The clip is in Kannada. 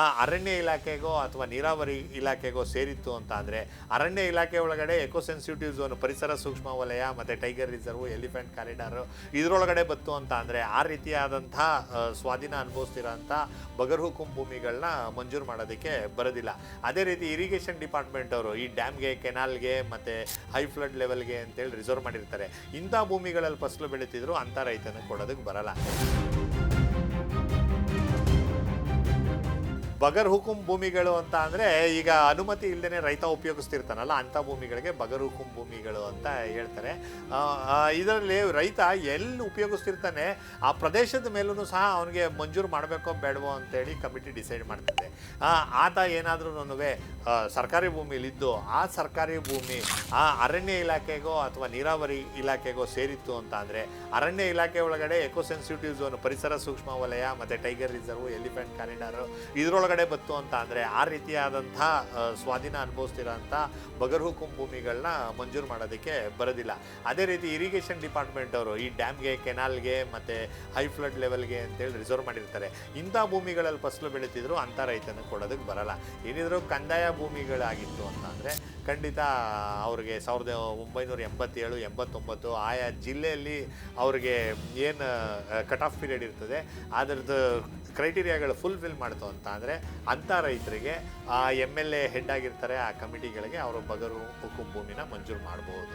ಆ ಅರಣ್ಯ ಇಲಾಖೆಗೋ ಅಥವಾ ನೀರಾವರಿ ಇಲಾಖೆಗೋ ಸೇರಿತ್ತು ಅಂತ ಅಂದರೆ ಅರಣ್ಯ ಇಲಾಖೆ ಒಳಗಡೆ ಎಕೋ ಸೆನ್ಸಿಟಿವ್ ಝೋನ್, ಪರಿಸರ ಸೂಕ್ಷ್ಮ ವಲಯ ಮತ್ತು ಟೈಗರ್ ರಿಸರ್ವ್, ಎಲಿಫೆಂಟ್ ಕಾರಿಡಾರು ಇದರೊಳಗಡೆ ಬತ್ತು ಅಂತ ಅಂದರೆ ಆ ರೀತಿಯಾದಂಥ ಸ್ವಾಧೀನ ಅನುಭವಿಸ್ತಿರೋಂಥ ಬಗರ್ಹುಕುಂ ಭೂಮಿಗಳನ್ನ ಮಂಜೂರು ಮಾಡೋದಕ್ಕೆ ಬರೋದಿಲ್ಲ. ಅದೇ ರೀತಿ ಇರಿಗೇಷನ್ ಡಿಪಾರ್ಟ್ಮೆಂಟ್ ಅವರು ಈ ಡ್ಯಾಮ್ಗೆ, ಕೆನಾಲ್ಗೆ ಮತ್ತು ಹೈ ಫ್ಲಡ್ ಲೆವೆಲ್ಗೆ ಅಂತೇಳಿ ರಿಸರ್ವ್ ಮಾಡಿರ್ತಾರೆ. ಇಂಥ ಭೂಮಿಗಳಲ್ಲಿ ಫಸಲು ಬೆಳೀತಿದ್ರು ಅಂಥ ರೈತನಿಗೆ ಕೊಡೋದಕ್ಕೆ ಬರಲ್ಲ. ಬಗರ್ ಹುಕುಂ ಭೂಮಿಗಳು ಅಂತ ಅಂದರೆ ಈಗ ಅನುಮತಿ ಇಲ್ಲದೇ ರೈತ ಉಪಯೋಗಿಸ್ತಿರ್ತಾನಲ್ಲ ಅಂಥ ಭೂಮಿಗಳಿಗೆ ಬಗರ್ ಹುಕುಂ ಭೂಮಿಗಳು ಅಂತ ಹೇಳ್ತಾರೆ. ಇದರಲ್ಲಿ ರೈತ ಎಲ್ಲಿ ಉಪಯೋಗಿಸ್ತಿರ್ತಾನೆ ಆ ಪ್ರದೇಶದ ಮೇಲೂ ಸಹ ಅವನಿಗೆ ಮಂಜೂರು ಮಾಡಬೇಕೋ ಬೇಡವೋ ಅಂತೇಳಿ ಕಮಿಟಿ ಡಿಸೈಡ್ ಮಾಡ್ತದೆ. ಆತ ಏನಾದರೂ ಸರ್ಕಾರಿ ಭೂಮಿಲಿದ್ದು ಆ ಸರ್ಕಾರಿ ಭೂಮಿ ಆ ಅರಣ್ಯ ಇಲಾಖೆಗೋ ಅಥವಾ ನೀರಾವರಿ ಇಲಾಖೆಗೋ ಸೇರಿತ್ತು ಅಂತ ಅಂದರೆ ಅರಣ್ಯ ಇಲಾಖೆ ಒಳಗಡೆ ಎಕೋ ಸೆನ್ಸಿಟಿವ್ ಝೋನ್ ಪರಿಸರ ಸೂಕ್ಷ್ಮ ವಲಯ, ಮತ್ತು ಟೈಗರ್ ರಿಸರ್ವ್ ಎಲಿಫೆಂಟ್ ಕಾರಿಡಾರು ಇದರೊಳಗಡೆ ಬತ್ತು ಅಂತ ಅಂದರೆ ಆ ರೀತಿಯಾದಂಥ ಸ್ವಾಧೀನ ಅನುಭವಿಸ್ತಿರೋಂಥ ಬಗರ್ಹುಕುಂ ಭೂಮಿಗಳನ್ನ ಮಂಜೂರು ಮಾಡೋದಕ್ಕೆ ಬರೋದಿಲ್ಲ. ಅದೇ ರೀತಿ ಇರಿಗೇಷನ್ ಡಿಪಾರ್ಟ್ಮೆಂಟ್ ಅವರು ಈ ಡ್ಯಾಮ್ಗೆ ಕೆನಾಲ್ಗೆ ಮತ್ತು ಹೈ ಫ್ಲಡ್ ಲೆವೆಲ್ಗೆ ಅಂತೇಳಿ ರಿಸರ್ವ್ ಮಾಡಿರ್ತಾರೆ. ಇಂಥ ಭೂಮಿಗಳಲ್ಲಿ ಫಸಲು ಬೆಳೀತಿದ್ರು ಅಂಥ ರೈತನಿಗೆ ಕೊಡೋದಕ್ಕೆ ಬರಲ್ಲ. ಏನಿದ್ರು ಕಂದಾಯ ಭೂಮಿಗಳಾಗಿತ್ತು ಅಂತ ಅಂದರೆ ಖಂಡಿತ ಅವ್ರಿಗೆ ಸಾವಿರದ ಒಂಬೈನೂರ ಎಂಬತ್ತೇಳು, ಎಂಬತ್ತೊಂಬತ್ತು ಆಯಾ ಜಿಲ್ಲೆಯಲ್ಲಿ ಅವ್ರಿಗೆ ಏನು ಕಟ್ ಆಫ್ ಪೀರಿಯಡ್ ಇರ್ತದೆ. ಅದರದ್ದು ಕ್ರೈಟೀರಿಯಾಗಳು ಫುಲ್ಫಿಲ್ ಮಾಡ್ತು ಅಂತ ಅಂದರೆ ಅಂಥ ರೈತರಿಗೆ, ಆ ಎಂ ಎಲ್ ಎ ಹೆಡ್ ಆಗಿರ್ತಾರೆ, ಆ ಕಮಿಟಿಗಳಿಗೆ ಅವರು ಬಗರು ಹುಕುಂ ಭೂಮಿನ ಮಂಜೂರು ಮಾಡಬಹುದು